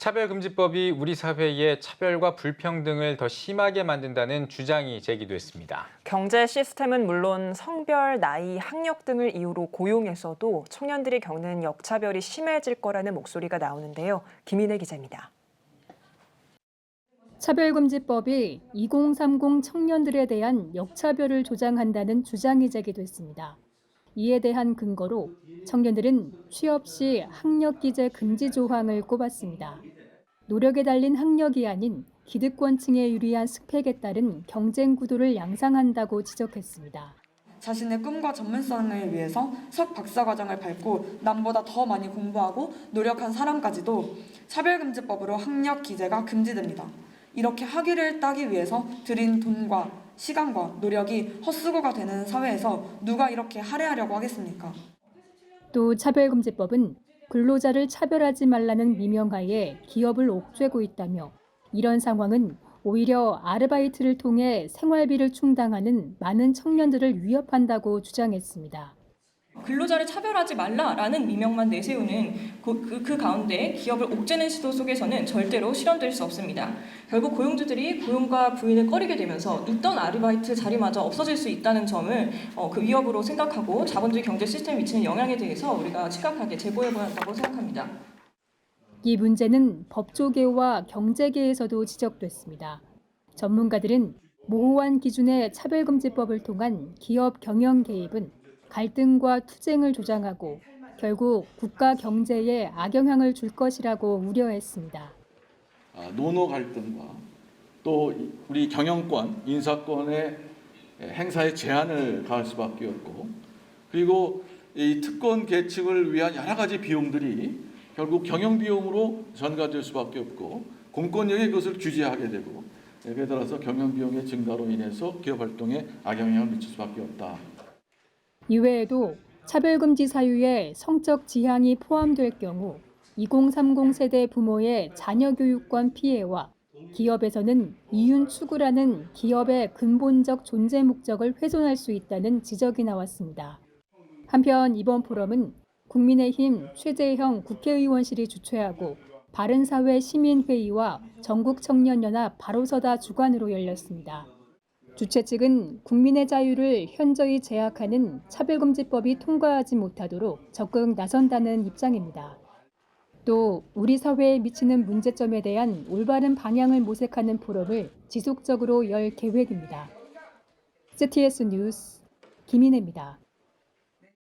차별금지법이 우리 사회의 차별과 불평등을 더 심하게 만든다는 주장이 제기됐습니다. 경제 시스템은 물론 성별, 나이, 학력 등을 이유로 고용에서도 청년들이 겪는 역차별이 심해질 거라는 목소리가 나오는데요. 김인혜 기자입니다. 차별금지법이 2030 청년들에 대한 역차별을 조장한다는 주장이 제기됐습니다. 이에 대한 근거로 청년들은 취업 시 학력 기재 금지 조항을 꼽았습니다. 노력에 달린 학력이 아닌 기득권층에 유리한 스펙에 따른 경쟁 구도를 양상한다고 지적했습니다. 자신의 꿈과 전문성을 위해서 석 박사 과정을 밟고 남보다 더 많이 공부하고 노력한 사람까지도 차별금지법으로 학력 기재가 금지됩니다. 이렇게 학위를 따기 위해서 들인 돈과 시간과 노력이 헛수고가 되는 사회에서 누가 이렇게 할애하려고 하겠습니까? 또 차별금지법은 근로자를 차별하지 말라는 미명하에 기업을 옥죄고 있다며 이런 상황은 오히려 아르바이트를 통해 생활비를 충당하는 많은 청년들을 위협한다고 주장했습니다. 근로자를 차별하지 말라라는 미명만 내세우는 그, 그, 그 가운데 기업을 옥죄는 시도 속에서는 절대로 실현될 수 없습니다. 결국 고용주들이 고용과 부인을 꺼리게 되면서 있던 아르바이트 자리마저 없어질 수 있다는 점을 어, 그 위협으로 생각하고 자본주의 경제 시스템에 미치는 영향에 대해서 우리가 심각하게 제고해봐야 한다고 생각합니다. 이 문제는 법조계와 경제계에서도 지적됐습니다. 전문가들은 모호한 기준의 차별금지법을 통한 기업 경영 개입은 갈등과 투쟁을 조장하고 결국 국가 경제에 악영향을 줄 것이라고 우려했습니다. 아, 노노 갈등과 또 우리 경영권, 인사권의 행사에 제한을 가할 수밖에 없고 그리고 이 특권 계층을 위한 여러 가지 비용들이 결국 경영 비용으로 전가될 수밖에 없고 공권력이 그것을 규제하게 되고 예를 들어서 경영 비용의 증가로 인해서 기업 활동에 악영향을 미칠 수밖에 없다. 이외에도 차별금지 사유에 성적 지향이 포함될 경우 2030 세대 부모의 자녀 교육권 피해와 기업에서는 이윤 추구라는 기업의 근본적 존재 목적을 훼손할 수 있다는 지적이 나왔습니다. 한편 이번 포럼은 국민의힘 최재형 국회의원실이 주최하고 바른사회 시민회의와 전국청년연합 바로서다 주관으로 열렸습니다. 주최 측은 국민의 자유를 현저히 제약하는 차별금지법이 통과하지 못하도록 적극 나선다는 입장입니다. 또 우리 사회에 미치는 문제점에 대한 올바른 방향을 모색하는 포럼을 지속적으로 열 계획입니다. CTS 뉴스 김인혜입니다.